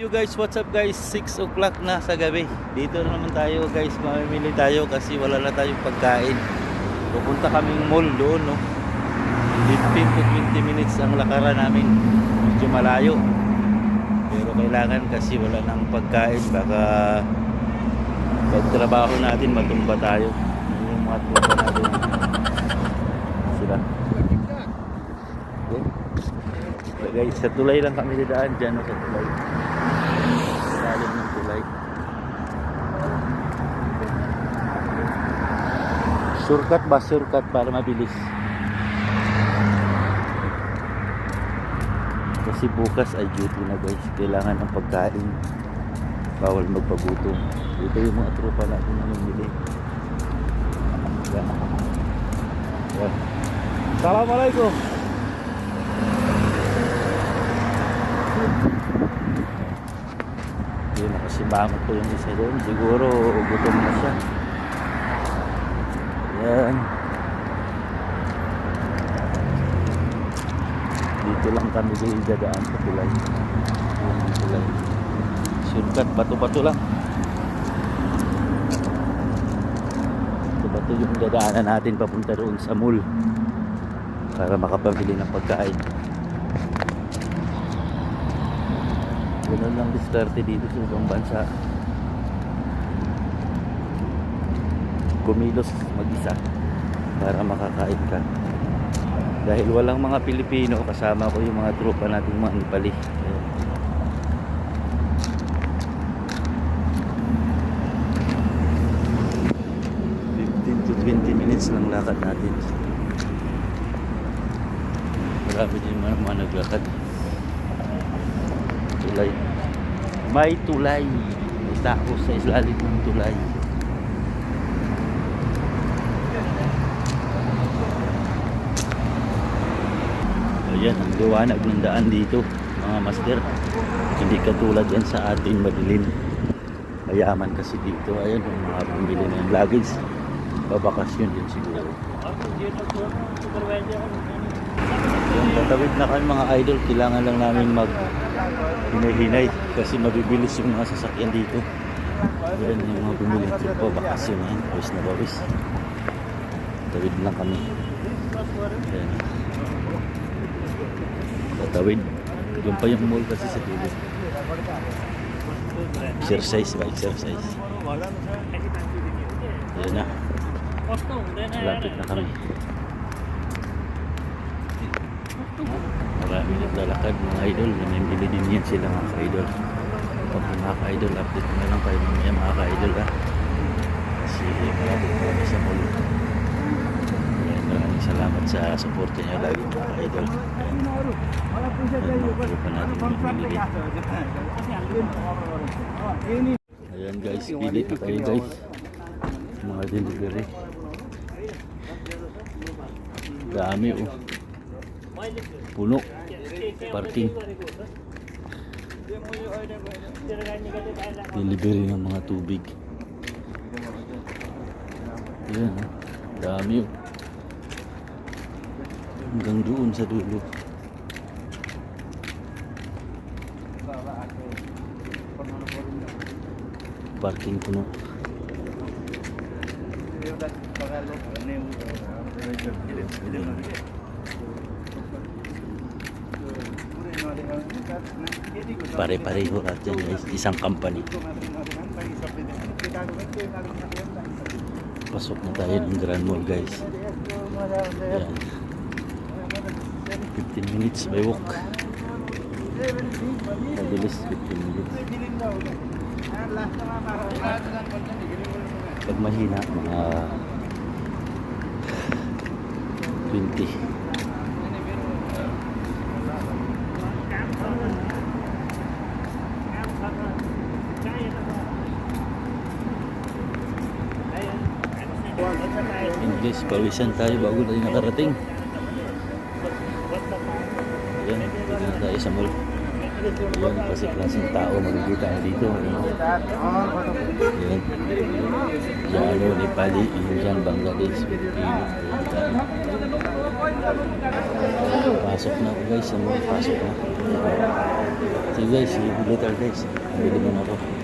You guys, what's up guys? 6 o'clock na sa gabi. Dito na naman tayo guys, mamimili tayo kasi wala na tayong pagkain. Pupunta kaming mall doon, no? 15 to 20 minutes ang lakaran namin. Medyo malayo. Pero kailangan kasi wala nang pagkain. Baka pagtrabaho natin matumba tayo. Yun Yung mga tumba natin. Sila. Okay. So guys, sa tulay lang kami dadaan dyan, no? sa tulay. Ilalim ng tulay. Shortcut ba? Shortcut para mabilis. Kasi bukas ay duty na guys. Kailangan ng pagkain. Bawal magpagutom. Ito yung mga tropa natin na namili. Yan. Yan. Assalamualaikum. Nakasibangot ko yung isa doon. Siguro, gutom na siya. Yan. Dito lang kami dadaan sa tulay. Yan ang tulay. Shortcut, bato-bato lang. Bato-bato yung dadaanan natin papunta doon sa mall. Para makapamili ng pagkain. Ganun lang diskarte dito sa ibang bansa. Kumilos mag-isa para makakain ka. Dahil walang mga Pilipino, kasama ko yung mga tropa nating mga Nepali. To 20 minutes lang lakad natin. Marami din mga, mga naglakad tulay. May tulay. May tao sa ilalim ng tulay. Ayan, ang liwanag ng daan dito, mga master. Hindi katulad yan sa ating madilim. Mayaman kasi dito. Ayan, yung mga bumili ng luggage. Babakasyon din siguro. Yung tatawid na kami mga idol, kailangan lang namin mag hinay-hinay kasi mabibilis yung mga sasakyan dito. Yan yung mga bumili trip po, bakasyon yan, pawis na pawis. Tawid lang kami. Yan. Tatawid. Doon pa yung mall kasi sa dulo. Exercise ba? Exercise. Yan na. Lapit na kami. Marami naglalakad mga idol. Namimili din yan sila mga ka-idol. Pag mga ka-idol, update na lang kayo mamaya mga ka-idol ha. Kasi malapit na kami sa mall. Ayan, maraming salamat sa support niyo lagi mga ka-idol. Ayan. Ayan, mga natin mamimili. Ayan guys, pili na kayo guys. Mga delivery. Dami oh. Puno. Parking. Delivery ng mga tubig. Ayan oh. Dami oh. Hanggang doon sa dulo. Parking puno. Pare-pareho lahat yan guys. Isang company. Pasok na tayo ng Grand Mall guys. Ayan. 15 minutes by walk. Mabilis 15 minutes. Pag mahina, mga 20. Yun guys, pawisan tayo bago tayo nakarating. Ayan, dito na tayo sa mall. Ayan, kasi klaseng tao makikita na dito. Ayan. Ayan. Yano, Nepali, Indian, Bangladesh, Filipino. Ayan. Pasok na ako guys, ano, pasok na. Sige guys, later guys. Bili mo na ako.